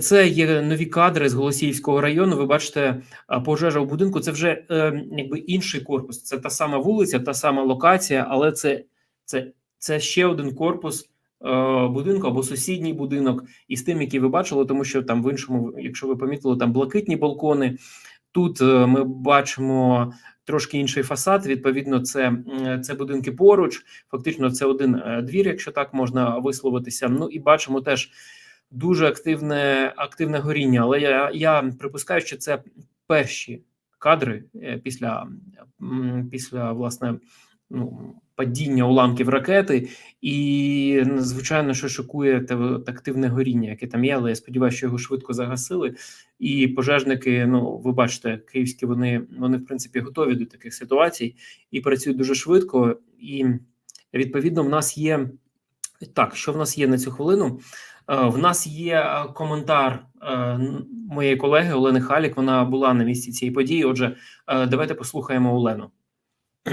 Це є нові кадри з Голосіївського району. Ви бачите, пожежа у будинку. Це вже е, якби інший корпус. Це та сама вулиця, та сама локація, але це, це, це ще один корпус е, будинку або сусідній будинок із тим, який ви бачили, тому що там в іншому, якщо ви помітили, там блакитні балкони. Тут е, ми бачимо трошки інший фасад. Відповідно, це, це будинки поруч. Фактично, це один двір, якщо так можна висловитися. Ну і бачимо теж дуже активне активне горіння. Але я, я припускаю, що це перші кадри е, після, після власне ну, падіння уламків ракети, і звичайно, що шокує те активне горіння, яке там є. Але я сподіваюся, що його швидко загасили. І пожежники, ну ви бачите, київські вони вони в принципі готові до таких ситуацій і працюють дуже швидко. І відповідно, в нас є так, що в нас є на цю хвилину. Е, В нас є е, коментар е, моєї колеги Олени Халік. Вона була на місці цієї події. Отже, давайте послухаємо Олену.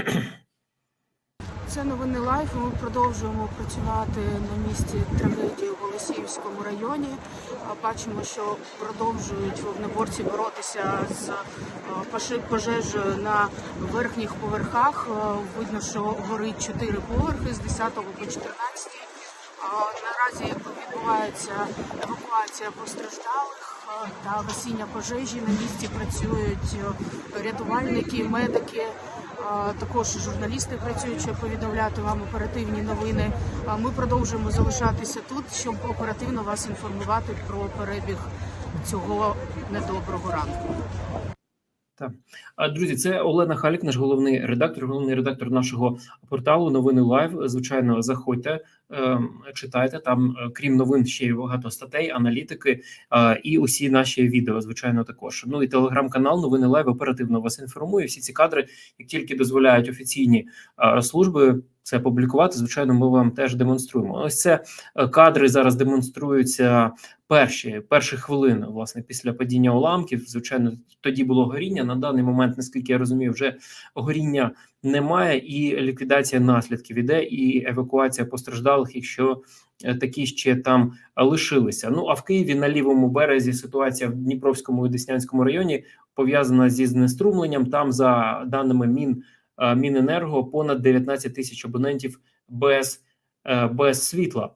Це новини лайф. Ми продовжуємо працювати на місці трагедії в Голосіївському районі. Бачимо, що продовжують вогнеборці боротися з пожежею на верхніх поверхах. Видно, що горить чотири поверхи з 10 по 14. Наразі відбувається евакуація постраждалих та гасіння пожежі. На місці працюють е, рятувальники, медики. Також журналісти працюють, щоб повідомляти вам оперативні новини. Ми продовжуємо залишатися тут, щоб оперативно вас інформувати про перебіг цього недоброго ранку. А, Друзі, це Олена Халік, наш головний редактор, головний редактор нашого порталу Новини Лайв. Звичайно, заходьте, ем, читайте там, е, крім новин, ще є багато статей, аналітики і усі наші відео. Звичайно, також. Ну і телеграм-канал Новини Лайв оперативно вас інформує. Всі ці кадри, як тільки дозволяють офіційні служби. Це публікувати, звичайно, ми вам теж демонструємо. Ось це е, кадри зараз демонструються перші перші хвилини, власне, після падіння уламків. Звичайно, тоді було горіння. На даний момент, наскільки я розумію, вже горіння немає, і ліквідація наслідків іде, і евакуація постраждалих, якщо е, такі ще там лишилися. Ну а в Києві на лівому березі ситуація в Дніпровському і Деснянському районі пов'язана зі знеструмленням. Там, за даними Мін Міненерго, понад 19 тисяч абонентів без, е, без світла.